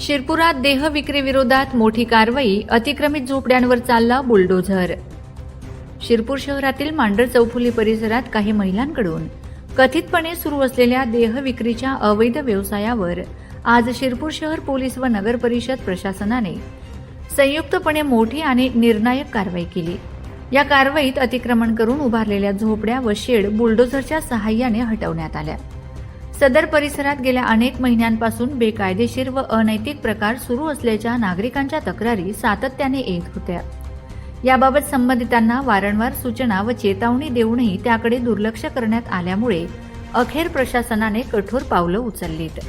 शिरपुरात देह विक्रीविरोधात मोठी कारवाई अतिक्रमित झोपड्यांवर चालला बुलडोझर. शिरपूर शहरातील मांडर चौफुली परिसरात काही महिलांकडून कथितपणे सुरू असलेल्या देह विक्रीच्या अवैध व्यवसायावर आज शिरपूर शहर पोलीस व नगर परिषद प्रशासनाने संयुक्तपणे मोठी आणि निर्णायक कारवाई केली. या कारवाईत अतिक्रमण करून उभारलेल्या झोपड्या व शेड बुलडोझरच्या सहाय्याने हटवण्यात आल्या. सदर परिसरात गेल्या अनेक महिन्यांपासून बेकायदेशीर व अनैतिक प्रकार सुरू असल्याच्या नागरिकांच्या तक्रारी सातत्याने येत होत्या. याबाबत संबंधितांना वारंवार सूचना व चेतावणी देऊनही त्याकडे दुर्लक्ष करण्यात आल्यामुळे अखेर प्रशासनाने कठोर पावलं उचललीत.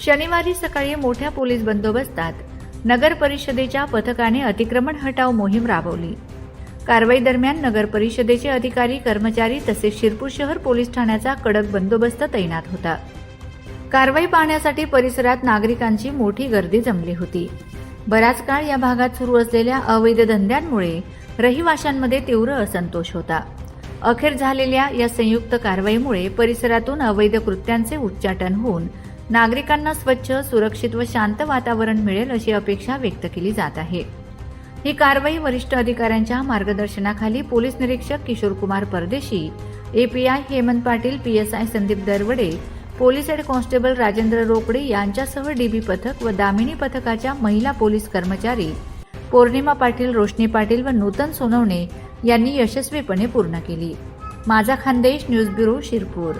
शनिवारी सकाळी मोठ्या पोलीस बंदोबस्तात नगर परिषदेच्या पथकाने अतिक्रमण हटाव मोहीम राबवली. कारवाई दरम्यान नगर परिषदेचे अधिकारी कर्मचारी तसेच शिरपूर शहर पोलीस ठाण्याचा कडक बंदोबस्त तैनात होता. कारवाई पाहण्यासाठी परिसरात नागरिकांची मोठी गर्दी जमली होती. बराच काळ या भागात सुरू असलेल्या अवैध धंद्यांमुळे रहिवाशांमध्ये तीव्र असंतोष होता. अखेर झालेल्या या संयुक्त कारवाईमुळे परिसरातून अवैध कृत्यांचे उच्चाटन होऊन नागरिकांना स्वच्छ सुरक्षित व शांत वातावरण मिळेल अशी अपेक्षा व्यक्त केली जात आहे. ही कारवाई वरिष्ठ अधिकाऱ्यांच्या मार्गदर्शनाखाली पोलीस निरीक्षक Kishor Kumar Pardeshi API Hemant Patil PSI Sandeep Darwade police head constable Rajendra Rokade यांच्यासह डीबी पथक व दामिनी पथकाच्या महिला पोलीस कर्मचारी पौर्णिमा पाटील रोशनी पाटील व नूतन सोनवणे यांनी यशस्वीपणे पूर्ण केली. माझा खानदेश न्यूज ब्युरो शिरपूर.